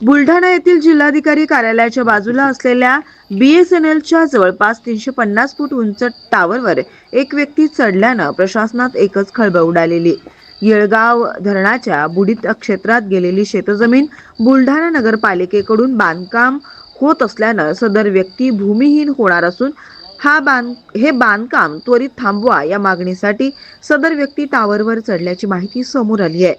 बुलढाणा येथील जिल्हाधिकारी कार्यालयाच्या बाजूला असलेल्या बीएसएनएलच्या जवळपास तीनशे पन्नास फूट उंच टावरवर एक व्यक्ती चढल्यानं प्रशासनात एकच खळबळ उडालेली. येळगाव धरणाच्या बुडीत क्षेत्रात गेलेली शेतजमीन बुलढाणा नगरपालिकेकडून बांधकाम होत असल्यानं सदर व्यक्ती भूमिहीन होणार असून हा बांध हे बांधकाम त्वरित थांबवा या मागणीसाठी सदर व्यक्ती टावरवर चढल्याची माहिती समोर आली आहे.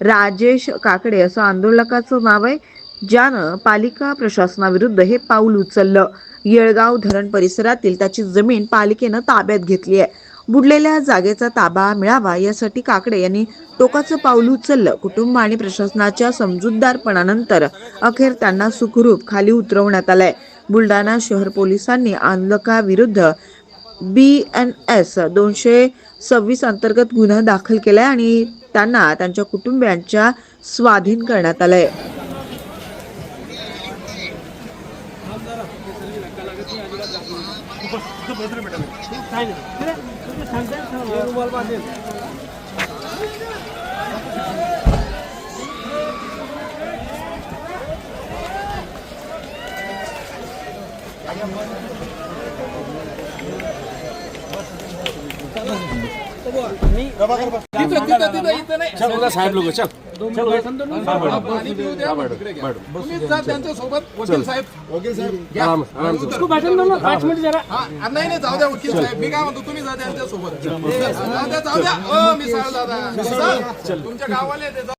राजेश काकडे असं आंदोलकाचं नाव आहे ज्यानं पालिका प्रशासनाविरुद्ध हे पाऊल उचललं. येळगाव धरण परिसरातील त्याची जमीन पालिकेनं ताब्यात घेतली आहे. बुडलेल्या जागेचा ताबा मिळावा यासाठी काकडे यांनी टोकाचं पाऊल उचललं. कुटुंब आणि प्रशासनाच्या समजूतदारपणानंतर अखेर त्यांना सुखरूप खाली उतरवण्यात आलंय. बुलढाणा शहर पोलिसांनी आंदोलकाविरुद्ध बी एन एस दोनशे सव्वीस अंतर्गत गुन्हा दाखल केलाय आणि त्यांना त्यांच्या कुटुंबियांच्या स्वाधीन करण्यात आलंय Thank you. साहेब लोक त्यांच्यासोबत वकील साहेब. वकील साहेब. आराम आराम से हा नाही नाही जाऊ द्या वकील साहेब. मी काय म्हणतो तुम्ही जा त्यांच्यासोबत जाऊ द्या जाऊ द्या ओ मिसाळ दादा. मिसाळ. तुमच्या गावाला